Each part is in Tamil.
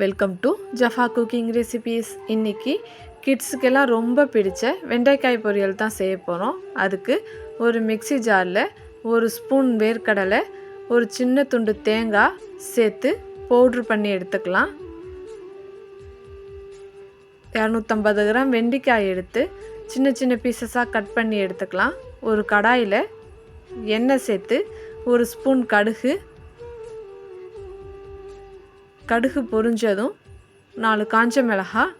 Welcome to Jafa cooking recipes இன்றைக்கி கிட்ஸுக்கெல்லாம் ரொம்ப பிடிச்ச வெண்டைக்காய் பொரியல் தான் செய்ய போகிறோம் அதுக்கு ஒரு மிக்ஸி ஜாரில் ஒரு ஸ்பூன் வேர்க்கடலை ஒரு சின்ன துண்டு தேங்காய் சேர்த்து பவுட்ரு பண்ணி எடுத்துக்கலாம். இரநூத்தம்பது கிராம் வெண்டைக்காய் எடுத்து சின்ன சின்ன பீசஸாக கட் பண்ணி எடுத்துக்கலாம். ஒரு கடாயில் எண்ணெய் சேர்த்து ஒரு ஸ்பூன் கடுகு கடுகு பொரிஞ்சதும் நாலு காஞ்ச மிளகாய்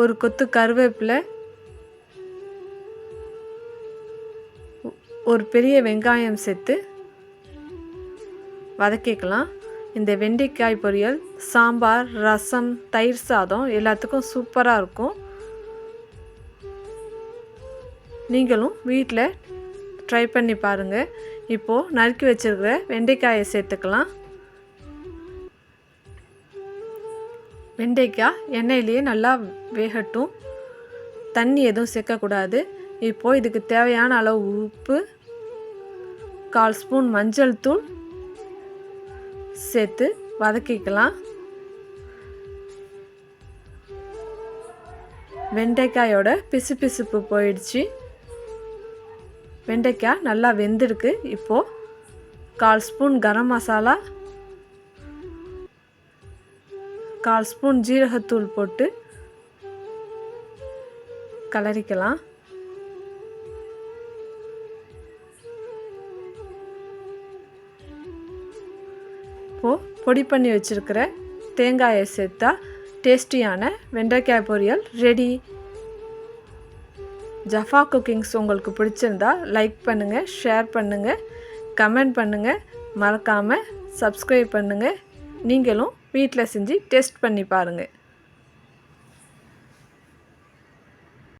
ஒரு கொத்து கருவேப்பிலை ஒரு பெரிய வெங்காயம் சேர்த்து வதக்கிக்கலாம். இந்த வெண்டைக்காய் பொரியல் சாம்பார் ரசம் தயிர் சாதம் எல்லாத்துக்கும் சூப்பராக இருக்கும். நீங்களும் வீட்டில் ட்ரை பண்ணி பாருங்கள் இப்போது நறுக்கி வச்சுருக்கிற வெண்டைக்காயை சேர்த்துக்கலாம். வெண்டைக்காய் எண்ணெயிலேயே நல்லா வேகட்டும். தண்ணி எதுவும் சேர்க்கக்கூடாது. இப்போது இதுக்கு தேவையான அளவு உப்பு கால் ஸ்பூன் மஞ்சள் தூள் சேர்த்து வதக்கிக்கலாம். வெண்டைக்காயோட பிசு பிசுப்பு போயிடுச்சு. வெண்டைக்காய் நல்லா வெந்திருக்கு. இப்போது கால் ஸ்பூன் கரம் மசாலா கால் ஸ்பூன் ஜீரகத்தூள் போட்டு கலரிக்கலாம். இப்போது பொடி பண்ணி வச்சுருக்கிற தேங்காயை சேர்த்தா டேஸ்டியான வெண்டைக்காய் பொரியல் ரெடி. ஜஃபா குக்கிங்ஸ் உங்களுக்கு பிடிச்சிருந்தா லைக் பண்ணுங்கள் ஷேர் பண்ணுங்கள் கமெண்ட் பண்ணுங்கள் மறக்காமல் சப்ஸ்கிரைப் பண்ணுங்கள் நீங்களும் வீட்டில் செஞ்சு டெஸ்ட் பண்ணி பாருங்கள்